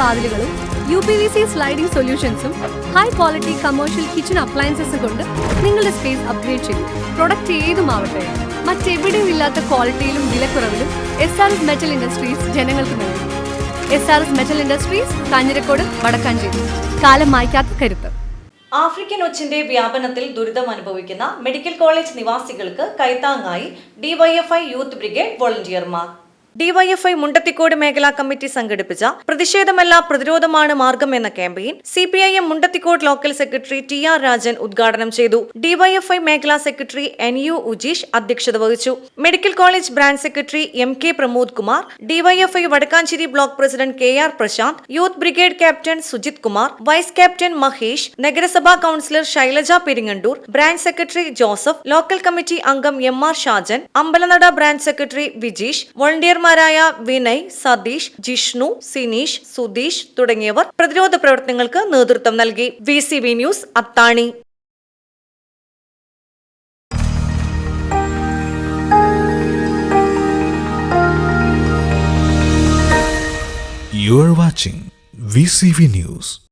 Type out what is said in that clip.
വാതിലുകളും U P V C sliding സൊല്യൂഷൻസും high quality commercial kitchen അപ്ലയൻസസും കൊണ്ട് നിങ്ങളുടെ സ്പേസ് അപ്ഗ്രേഡ് ചെയ്യും പ്രൊഡക്റ്റ് ഏതുമാവട്ടെ മറ്റെവിടെയും ഇല്ലാത്ത ക്വാളിറ്റിയിലും വിലക്കുറവിലും S R S metal industries ജനങ്ങൾക്ക് നൽകും. S R S metal industries Kanjirakode Vadakkanchery. കാലം മായ്ക്കാത്ത കരുത്ത്. ആഫ്രിക്കൻ ഒച്ചിന്റെ വ്യാപനത്തിൽ ദുരിതം അനുഭവിക്കുന്ന മെഡിക്കൽ കോളേജ് നിവാസികൾക്ക് കൈത്താങ്ങായി ഡിവൈഎഫ്ഐ യൂത്ത് ബ്രിഗേഡ് വോളണ്ടിയർമാർ ഡിവൈഎഫ്ഐ മുണ്ടത്തിക്കോട് മേഖലാ കമ്മിറ്റി സംഘടിപ്പിച്ച പ്രതിഷേധമല്ല പ്രതിരോധമാണ് മാർഗം എന്ന campaign C P I M Mundathikode local secretary T R Rajan ഉദ്ഘാടനം ചെയ്തു. ഡിവൈഎഫ്ഐ മേഖലാ സെക്രട്ടറി എൻ യു ഉജീഷ് അധ്യക്ഷത വഹിച്ചു. Medical college branch secretary M K Pramod Kumar DYFI Vadakkanchery block president K R Prashanth youth brigade captain Sujith Kumar vice captain Mahesh നഗരസഭാ councillor Shailaja Peringandoor branch secretary Joseph local committee അംഗം M R Shajan Ambalanada branch secretary Vijeesh വോളണ്ടിയർമാരായ Vinay Satheesh Jishnu Sineesh Sudheesh തുടങ്ങിയവർ പ്രതിരോധ പ്രവർത്തനങ്ങൾക്ക് നേതൃത്വം നൽകി V news Athani You are watching VCV News.